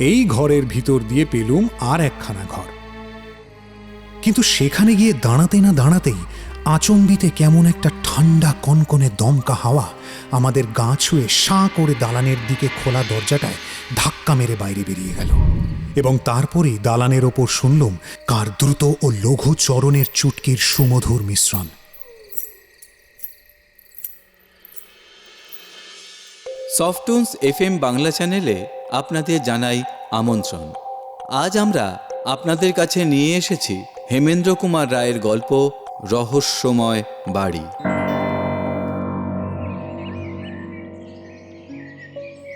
এই ঘরের ভিতর দিয়ে পেলুম আর একখানা ঘর। কিন্তু সেখানে গিয়ে দাঁড়াতে না দাঁড়াতেই আচম্বিতে কেমন একটা ঠান্ডা কনকনে দমকা হাওয়া আমাদের গা ছুঁয়ে সাঁ করে দালানের দিকে খোলা দরজাটায় ধাক্কা মেরে বাইরে বেরিয়ে গেল। এবং তারপরেই দালানের ওপর শুনলুম কার দ্রুত ও লঘু চরণের চুটকির সুমধুর মিশ্রণ। সফটুন্স এফ এম বাংলা চ্যানেলে আপনাদের জানাই আমন্ত্রণ। আজ আমরা আপনাদের কাছে নিয়ে এসেছি হেমেন্দ্র কুমার রায়ের গল্প রহস্যময় বাড়ি।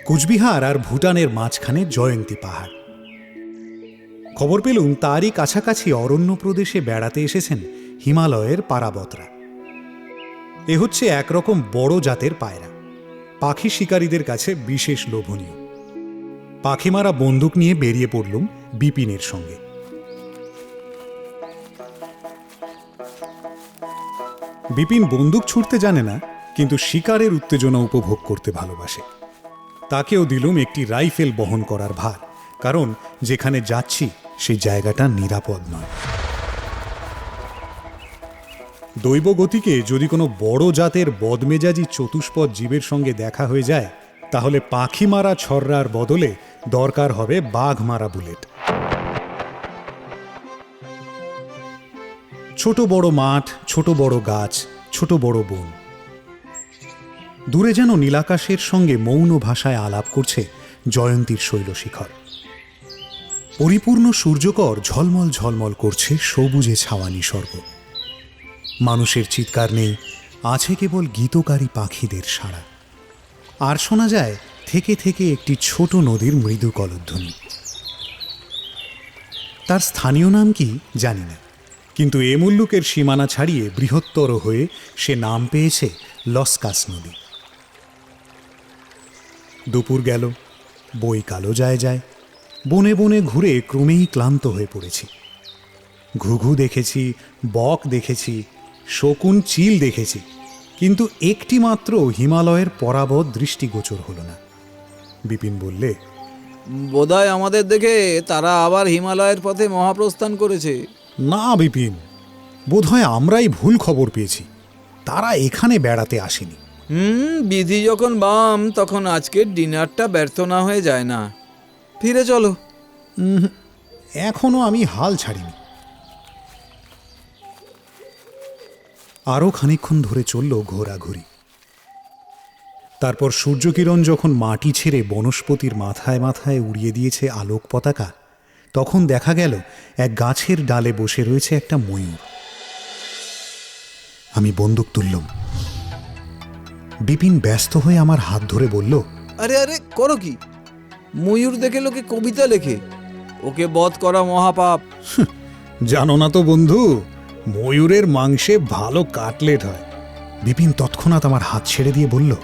কুচবিহার আর ভুটানের মাঝখানে জয়ন্তী পাহাড়। খবর পেলুম তারই কাছাকাছি অরণ্য প্রদেশে বেড়াতে এসেছেন হিমালয়ের পারাবতরা। এ হচ্ছে একরকম বড় জাতের পায়রা। পাখি শিকারীদের কাছে বিশেষ লোভনীয়। পাখি মারা বন্দুক নিয়ে বেরিয়ে পড়লুম বিপিনের সঙ্গে। বিপিন বন্দুক ছুটতে জানে না, কিন্তু শিকারের উত্তেজনা উপভোগ করতে ভালোবাসে। তাকেও দিলুম একটি রাইফেল বহন করার ভার, কারণ যেখানে যাচ্ছি সেই জায়গাটা নিরাপদ নয়। দৈব গতিকে যদি কোনো বড় জাতের বদমেজাজি চতুষ্পদ জীবের সঙ্গে দেখা হয়ে যায়, তাহলে পাখি মারা ছররার বদলে দরকার হবে বাঘ মারা বুলেট। ছোট বড় মাঠ, ছোট বড় গাছ, ছোট বড় বন। দূরে যেন নীলাকাশের সঙ্গে মৌন ভাষায় আলাপ করছে জয়ন্তীর শৈলশিখর। পরিপূর্ণ সূর্যকর ঝলমল ঝলমল করছে সবুজে ছাওয়ানি স্বর্গ। মানুষের চিৎকার নেই, আছে কেবল গীতকারী পাখিদের সাড়া। আর শোনা যায় থেকে থেকে একটি ছোট নদীর মৃদু কলধ্বনি। তার স্থানীয় নাম কি জানি না, কিন্তু এ মুল্লুকের সীমানা ছাড়িয়ে বৃহত্তর হয়ে সে নাম পেয়েছে লস্কাস নদী। দুপুর গেল, বই কালো যায় যায়, বনে বনে ঘুরে ক্রমেই ক্লান্ত হয়ে পড়েছি। ঘুঘু দেখেছি, বক দেখেছি, শকুন, চিল দেখেছি, কিন্তু একটি মাত্র হিমালয়ের পরাবত দৃষ্টিগোচর হলো না। বিপিন বললে বোধহয় আমাদের দেখে তারা আবার হিমালয়ের পথে মহাপ্রস্থান করেছে। না বিপিন বোধহয় আমরাই ভুল খবর পেয়েছি। তারা এখানে বেড়াতে আসেনি। হুম বিধি যখন বাম তখন আজকের ডিনারটা ব্যর্থ না হয়ে যায় না। ফিরে চলো। এখনও আমি হাল ছাড়িনি। আরও খানিকক্ষণ ধরে চলল ঘোরাঘুরি। তারপর সূর্যকিরণ যখন মাটি ছেড়ে বনস্পতির মাথায় মাথায় উড়িয়ে দিয়েছে আলোক পতাকা তখন দেখা গেল এক গাছের ডালে বসে রয়েছে একটা ময়ূর। আমি বন্দুক তুললুম। বিপিন ব্যস্ত হয়ে আমার হাত ধরে বলল আরে আরে করো কি? ময়ূর দেখে লোকে কবিতা লেখে। ওকে বধ করা মহাপাপ। জানো না তো বন্ধু ময়ূরের মাংসে ভালো কাটলেট হয়। বিপিন তৎক্ষণাৎ আমার হাত ছেড়ে দিয়ে বলল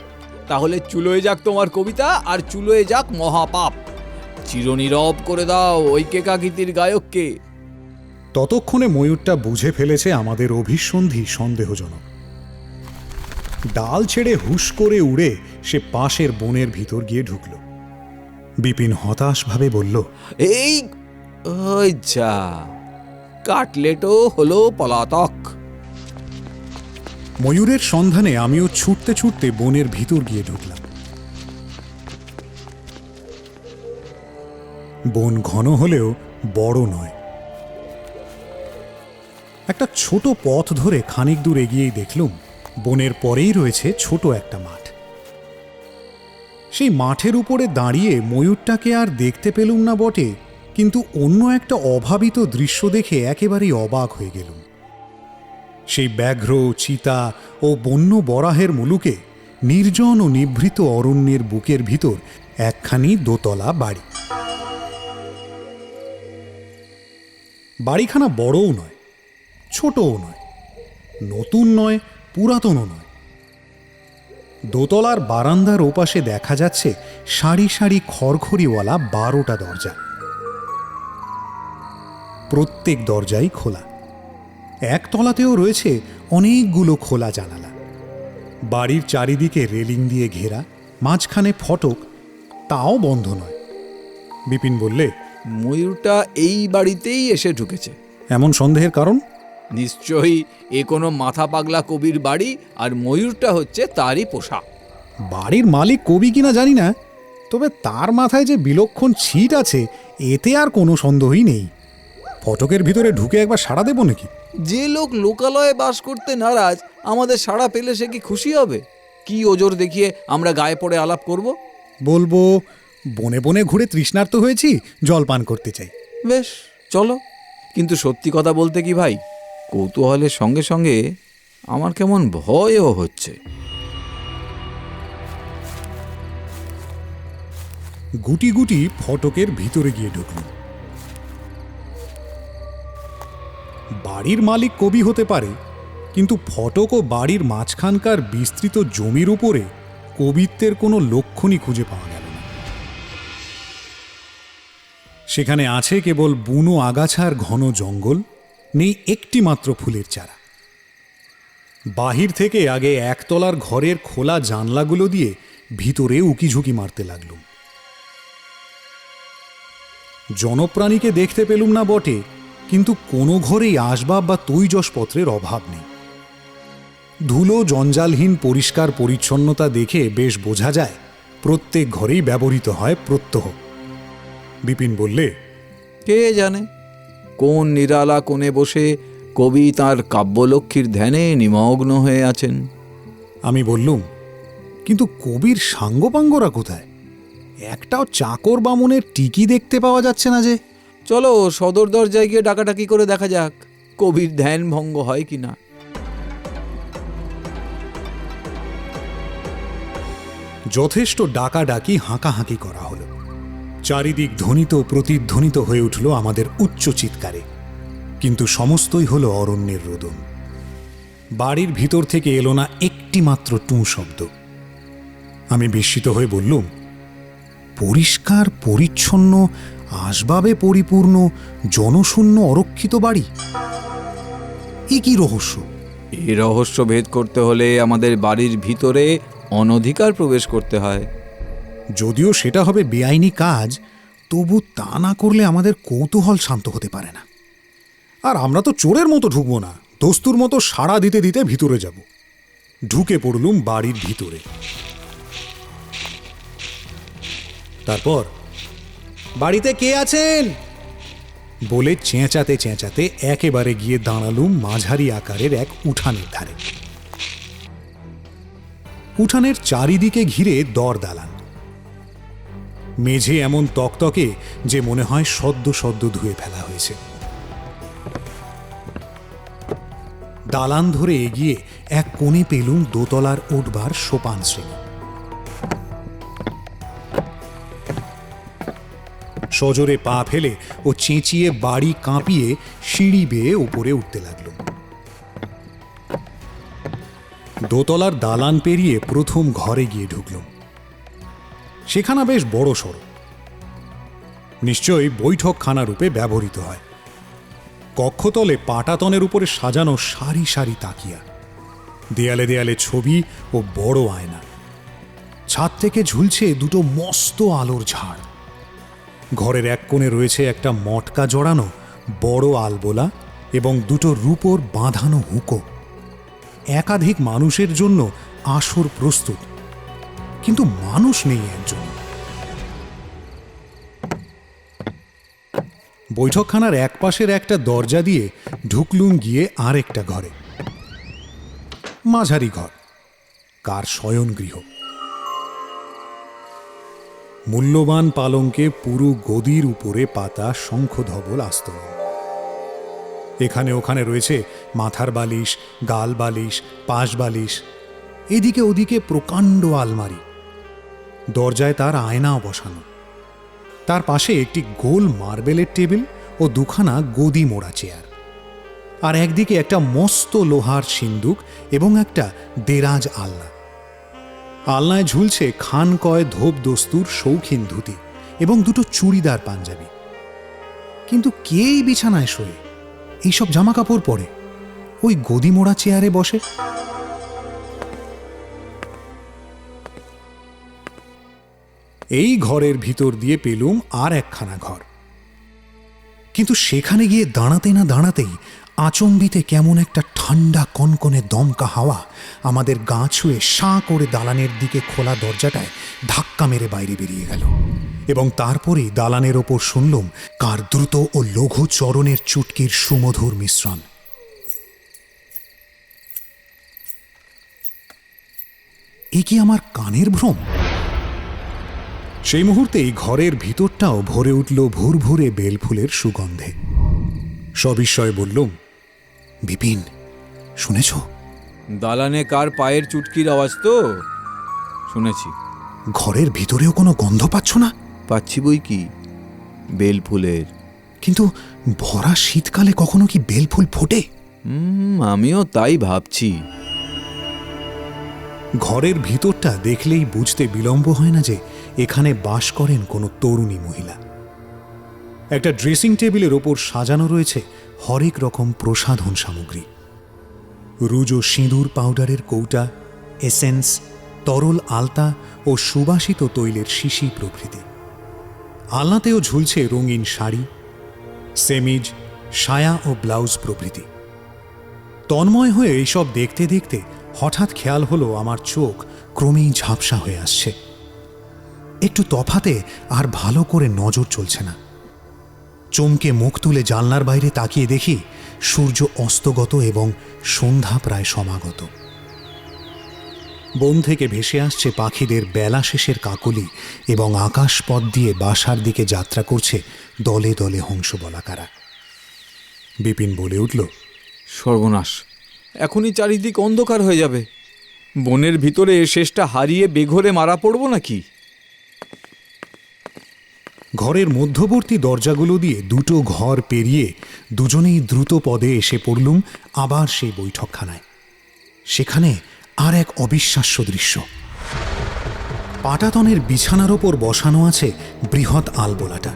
তাহলে চুলোয় যাক তোমার কবিতা আর চুলোয় যাক মহাপাপ। চিরনীরব করে দাও ঐকে কাকিতির গায়ককে। ততক্ষণে ময়ূরটা বুঝে ফেলেছে আমাদের অভিসন্ধি সন্দেহজনক। ডাল ছেড়ে হুশ করে উড়ে সে পাশের বনের ভিতর গিয়ে ঢুকল। বিপিন হতাশভাবে বলল এই যা কাটলেটও হলো পলাতক। ময়ূরের সন্ধানে আমিও ছুটতে ছুটতে বনের ভিতর গিয়ে ঢুকলাম। বন ঘন হলেও বড় নয়। একটা ছোট পথ ধরে খানিক দূর এগিয়েই দেখলুম, বনের পরেই রয়েছে ছোট একটা মাঠ। সেই মাঠের উপরে দাঁড়িয়ে ময়ূরটাকে আর দেখতে পেলুম না বটে, কিন্তু অন্য একটা অভাবিত দৃশ্য দেখে একেবারেই অবাক হয়ে গেলুম। সেই ব্যাঘ্র, চিতা ও বন্য বরাহের মুলুকে নির্জন ও নিভৃত অরণ্যের বুকের ভিতর একখানি দোতলা বাড়ি। বাড়িখানা বড়ও নয়, ছোটও নয়, নতুন নয়, পুরাতনও নয়। দোতলার বারান্দার ওপাশে দেখা যাচ্ছে সারি সারি খড়খড়িওয়ালা বারোটা দরজা। প্রত্যেক দরজাই খোলা। একতলাতেও রয়েছে অনেকগুলো খোলা জানালা। বাড়ির চারিদিকে রেলিং দিয়ে ঘেরা মাঝখানে ফটক তাও বন্ধ নয়। বিপিন বললে ময়ূরটা এই বাড়িতেই এসে ঢুকেছে। এমন সন্দেহের কারণ? নিশ্চয়ই এ কোনো মাথা পাগলা কবির বাড়ি আর ময়ূরটা হচ্ছে তারই পোষা। বাড়ির মালিক কবি কিনা জানি না তবে তার মাথায় যে বিলক্ষণ ছিট আছে এতে আর কোনো সন্দেহই নেই। ফটকের ভিতরে ঢুকে একবার সাড়া দেবো নাকি? যে লোক লোকালয়ে বাস করতে নারাজ আমাদের সাড়া পেলে সে কি খুশি হবে? কি ওজোর দেখিয়ে আমরা গায়ে পড়ে আলাপ করব? বলব বনে বনে ঘুরে তৃষ্ণার্ত হয়েছি জল পান করতে চাই। বেশ চলো। কিন্তু সত্যি কথা বলতে কি ভাই? কৌতূহলের সঙ্গে সঙ্গে আমার কেমন ভয়ও হচ্ছে। গুটি গুটি ফটকের ভিতরে গিয়ে ঢুকল বাড়ির মালিক কবি হতে পারে, কিন্তু ফটক ও বাড়ির মাঝখানকার বিস্তৃত জমির উপরে কবিত্বের কোনো লক্ষণই খুঁজে পাওয়া গেল না। সেখানে আছে কেবল বুনো আগাছার ঘন জঙ্গল, নেই একটি মাত্র ফুলের চারা। বাহির থেকে আগে একতলার ঘরের খোলা জানলাগুলো দিয়ে ভিতরে উকিঝুঁকি মারতে লাগলুম। জনপ্রাণীকে দেখতে পেলুম না বটে কিন্তু কোনো ঘরেই আসবাব বা তৈজসপত্রের অভাব নেই। ধুলো জঞ্জালহীন পরিষ্কার পরিচ্ছন্নতা দেখে বেশ বোঝা যায় প্রত্যেক ঘরেই ব্যবহৃত হয় প্রত্যহ। বিপিন বললে কে জানে? কোন নিরালা কোণে বসে কবি তার কাব্যলক্ষ্মীর ধ্যানে নিমগ্ন হয়ে আছেন? আমি বললুম কিন্তু কবির সাঙ্গপাঙ্গরা কোথায়? একটাও চাকর বামনের টিকি দেখতে পাওয়া যাচ্ছে না যে। চলো, সদর দরজায় গিয়ে ডাকাডাকি করে দেখা যাক, কবির ধ্যান ভঙ্গ হয় কি না যথেষ্ট ডাকাডাকি হাঁকাহাঁকি করা হলো। চারিদিক ধ্বনিত প্রতিধ্বনিত হয়ে উঠল আমাদের উচ্চ চিৎকারে। কিন্তু সমস্তই হলো অরণ্যের রোদন। বাড়ির ভিতর থেকে এলো না একটি মাত্র টু শব্দ। আমি বিস্মিত হয়ে বললুম, পরিষ্কার, পরিচ্ছন্ন আসবাবে পরিপূর্ণ জনশূন্য অরক্ষিত বাড়ি? এ কি রহস্য? এই রহস্য ভেদ করতে হলে আমাদের বাড়ির ভিতরে অনধিকার প্রবেশ করতে হয়। যদিও সেটা হবে বেআইনি কাজ তবু তা না করলে আমাদের কৌতূহল শান্ত হতে পারে না। আর আমরা তো চোরের মতো ঢুকবো না দস্তুর মতো সাড়া দিতে দিতে ভিতরে যাব। ঢুকে পড়লুম বাড়ির ভিতরে। তারপর বাড়িতে কে আছেন? বলে চেঁচাতে চেঁচাতে একেবারে গিয়ে দাঁড়ালুম মাঝারি আকারের এক উঠানের ধারে। উঠানের চারিদিকে ঘিরে দর দালান। মেঝে এমন তকতকে যে মনে হয় সদ্য সদ্য ধুয়ে ফেলা হয়েছে। দালান ধরে এগিয়ে এক কোণে পেলুম দোতলার উঠবার সোপান শ্রেণি। সজোরে পা ফেলে ও চেঁচিয়ে বাড়ি কাঁপিয়ে সিঁড়ি বেয়ে উপরে উঠতে লাগল। দোতলার দালান পেরিয়ে প্রথম ঘরে গিয়ে ঢুকলাম সেখানা বেশ বড় সড়ো নিশ্চয়ই বৈঠকখানা রূপে ব্যবহৃত হয়। কক্ষতলে পাটাতনের উপরে সাজানো সারি সারি তাকিয়া। দেয়ালে দেয়ালে ছবি ও বড় আয়না। ছাদ থেকে ঝুলছে দুটো মস্ত আলোর ঝাড়। ঘরের এক কোণে রয়েছে একটা মটকা জড়ানো বড় আলবোলা এবং দুটো রূপোর বাঁধানো হুঁকো। একাধিক মানুষের জন্য আসর প্রস্তুত। কিন্তু মানুষ নেই একজন। বৈঠকখানার এক পাশের একটা দরজা দিয়ে ঢুকলুম গিয়ে আরেকটা ঘরে। মাঝারি ঘর, কার শয়ন গৃহ মূল্যবান পালঙ্কে পুরো গদির উপরে পাতা শঙ্খধবল আস্তরণ। এখানে ওখানে রয়েছে মাথার বালিশ, গাল বালিশ, পাশ বালিশ, এদিকে ওদিকে প্রকাণ্ড আলমারি। দরজায় তার আয়নাও বসানো। তার পাশে একটি গোল মার্বেলের টেবিল ও দুখানা গদি মোড়া চেয়ার। আর একদিকে একটা মস্ত লোহার সিন্দুক এবং একটা দেরাজ আলনা। আলনায় ঝুলছে খান কয় ধোপ দস্তুর শৌখিন ধুতি এবং দুটো চুড়িদার পাঞ্জাবি। কিন্তু কেই বিছানায় শোয়ে? এইসব জামা কাপড় পরে? ওই গদি মোড়া চেয়ারে বসে? এই ঘরের ভিতর দিয়ে পেলুম আর একখানা ঘর। কিন্তু সেখানে গিয়ে দাঁড়াতে না দাঁড়াতেই আচম্বিতে কেমন একটা ঠান্ডা কনকনে দমকা হাওয়া আমাদের গা ছুঁয়ে সাঁ করে দালানের দিকে খোলা দরজাটায় ধাক্কা মেরে বাইরে বেরিয়ে গেল। এবং তারপরেই দালানের ওপর শুনলুম কার দ্রুত ও লঘু চরণের চুটকির সুমধুর মিশ্রণ। এ কি আমার কানের ভ্রম? সেই মুহূর্তেই ঘরের ভিতরটাও ভরে উঠল ভুরভুরে বেলফুলের সুগন্ধে। সবিস্ময়ে বললুম বিপিন শুনেছ? দালানে কার পায়ের চুটকির আওয়াজ তো? শুনেছি। ঘরের ভিতরেও কোনো গন্ধ পাচ্ছ না? পাচ্ছি বই কি? বেল ফুলের কিন্তু ভরা শীতকালে কখনো কি বেলফুল ফোটে? আমিও তাই ভাবছি। ঘরের ভিতরটা দেখলেই বুঝতে বিলম্ব হয় না যে এখানে বাস করেন কোনো তরুণী মহিলা। একটা ড্রেসিং টেবিলের ওপর সাজানো রয়েছে হরেক রকম প্রসাধন সামগ্রী। রুজো সিঁদুর পাউডারের কৌটা, এসেন্স, তরল আলতা ও সুবাসিত তৈলের শিশি প্রভৃতি। আলনাতেও ঝুলছে রঙিন শাড়ি, সেমিজ, সায়া ও ব্লাউজ প্রভৃতি। তন্ময় হয়ে এইসব দেখতে দেখতে হঠাৎ খেয়াল হলো আমার চোখ ক্রমেই ঝাপসা হয়ে আসছে। একটু তফাতে আর ভালো করে নজর চলছে না। চমকে মুখ তুলে জানলার বাইরে তাকিয়ে দেখি সূর্য অস্তগত এবং সন্ধ্যা প্রায় সমাগত। বন থেকে ভেসে আসছে পাখিদের বেলা শেষের কাকলি এবং আকাশ পথ দিয়ে বাসার দিকে যাত্রা করছে দলে দলে হংস বলাকারা বিপিন বলে উঠল, সর্বনাশ, এখনই চারিদিক অন্ধকার হয়ে যাবে। বনের ভিতরে শেষটা হারিয়ে বেঘরে মারা পড়ব নাকি? ঘরের মধ্যবর্তী দরজাগুলো দিয়ে দুটো ঘর পেরিয়ে দুজনেই দ্রুত পদে এসে পড়লুম আবার সেই বৈঠকখানায়। সেখানে আর এক অবিশ্বাস্য দৃশ্য। পাটাতনের বিছানার ওপর বসানো আছে বৃহৎ আলবোলাটা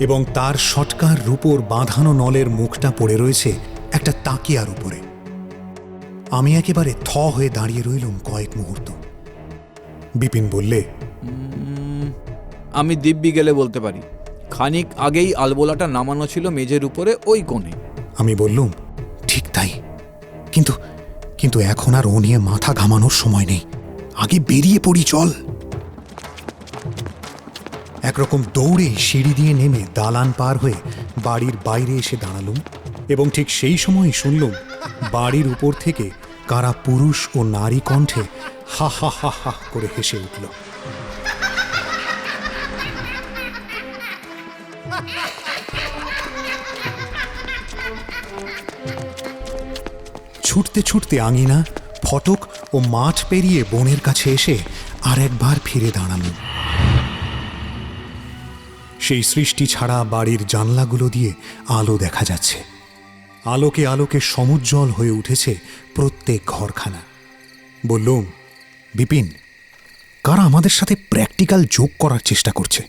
এবং তার সটকার রূপোর বাঁধানো নলের মুখটা পড়ে রয়েছে একটা তাকিয়ার উপরে। আমি একেবারে থ হয়ে দাঁড়িয়ে রইলুম কয়েক মুহূর্ত। বিপিন বললে আমি দিব্যি গেলে বলতে পারি। খানিক আগেই আলবোলাটা নামানো ছিল মেঝের উপরে ওই কোণে। আমি বললুম, ঠিক তাই। কিন্তু কিন্তু এখন আর ও নিয়ে মাথা ঘামানোর সময় নেই। আগে বেরিয়ে পড়ি, চল। একরকম দৌড়ে সিঁড়ি দিয়ে নেমে দালান পার হয়ে বাড়ির বাইরে এসে দাঁড়ালুম এবং ঠিক সেই সময়ই শুনলুম, বাড়ির উপর থেকে কারা পুরুষ ও নারী কণ্ঠে হা হা হা হা করে হেসে উঠল। ছুটতে ছুটতে আঙিনা, ফটক ও মাঠ পেরিয়ে বনের কাছে এসে আর একবার ফিরে দাঁড়ানো। সেই সৃষ্টি ছাড়া বাড়ির জানলাগুলো দিয়ে আলো দেখা যাচ্ছে। আলোকে আলোকে সমুজ্জ্বল হয়ে উঠেছে প্রত্যেক ঘরখানা। বললুম, বিপিন, কারা আমাদের সাথে প্র্যাকটিক্যাল যোগ করার চেষ্টা করছে?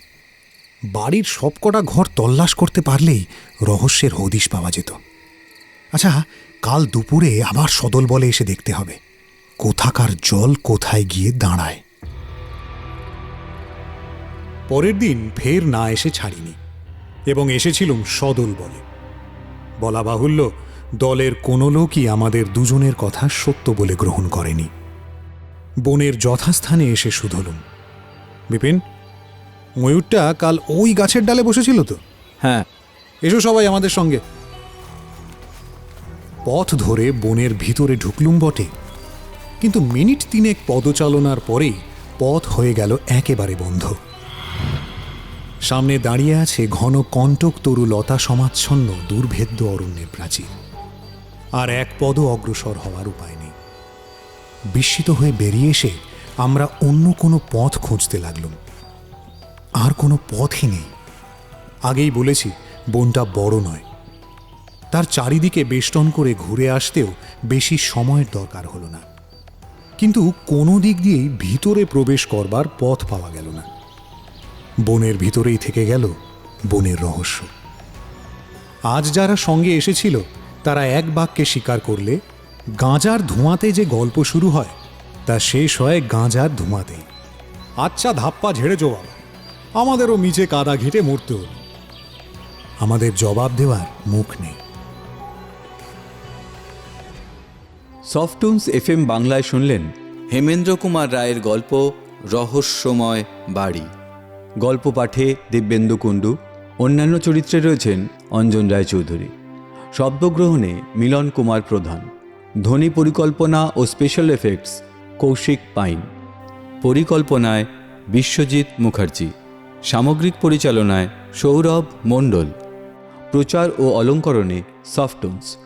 বাড়ির সবকটা ঘর তল্লাশ করতে পারলেই রহস্যের হদিশ পাওয়া যেত। আচ্ছা কাল দুপুরে আবার সদল বলে এসে দেখতে হবে। কোথাকার জল কোথায় গিয়ে দাঁড়ায়। পরের দিন ফের না এসে ছাড়িনি এবং এসেছিলুম সদল বলে। বলা বাহুল্য দলের কোনো লোকই আমাদের দুজনের কথা সত্য বলে গ্রহণ করেনি। বনের যথাস্থানে এসে শুধলুম বিপিন ময়ূরটা কাল ওই গাছের ডালে বসেছিল তো? হ্যাঁ। এসো সবাই আমাদের সঙ্গে। পথ ধরে বনের ভিতরে ঢুকলুম বটে। কিন্তু মিনিট তিনেক পদচালনার পরেই পথ হয়ে গেল একেবারে বন্ধ। সামনে দাঁড়িয়ে আছে ঘন কণ্টক তরু লতা সমাচ্ছন্ন দুর্ভেদ্য অরণ্যের প্রাচীর। আর এক পদ অগ্রসর হওয়ার উপায় নেই। বিস্মিত হয়ে বেরিয়ে এসে আমরা অন্য কোনো পথ খুঁজতে লাগলুম। আর কোনো পথই নেই। আগেই বলেছি, বনটা বড় নয়। তার চারিদিকে বেষ্টন করে ঘুরে আসতেও বেশি সময়ের দরকার হলো না। কিন্তু কোনো দিক দিয়েই ভিতরে প্রবেশ করবার পথ পাওয়া গেল না। বনের ভিতরেই থেকে গেল বনের রহস্য। আজ যারা সঙ্গে এসেছিল, তারা এক বাক্যে স্বীকার করলে, গাঁজার ধোঁয়াতে যে গল্প শুরু হয়, তা শেষ হয় গাঁজার ধোঁয়াতেই। আচ্ছা ধাপ্পা ঝেড়ে বাবা আমাদেরও মিচে কাদা ঘেটে মরতে হলো। আমাদের জবাব দেওয়ার মুখ নেই। সফটুনস এফএম বাংলায় শুনলেন হেমেন্দ্র কুমার রায়ের গল্প রহস্যময় বাড়ি। গল্প পাঠে দিব্যেন্দু কুণ্ডু, অন্যান্য চরিত্রে রয়েছেন অঞ্জন রায়চৌধুরী। শব্দগ্রহণে মিলন কুমার প্রধান। ধ্বনি পরিকল্পনা ও স্পেশাল এফেক্টস কৌশিক পাইন। পরিকল্পনায় বিশ্বজিৎ মুখার্জি। সামগ্রিক পরিচালনায় সৌরভ মণ্ডল। প্রচার ও অলঙ্করণে সফটুনস।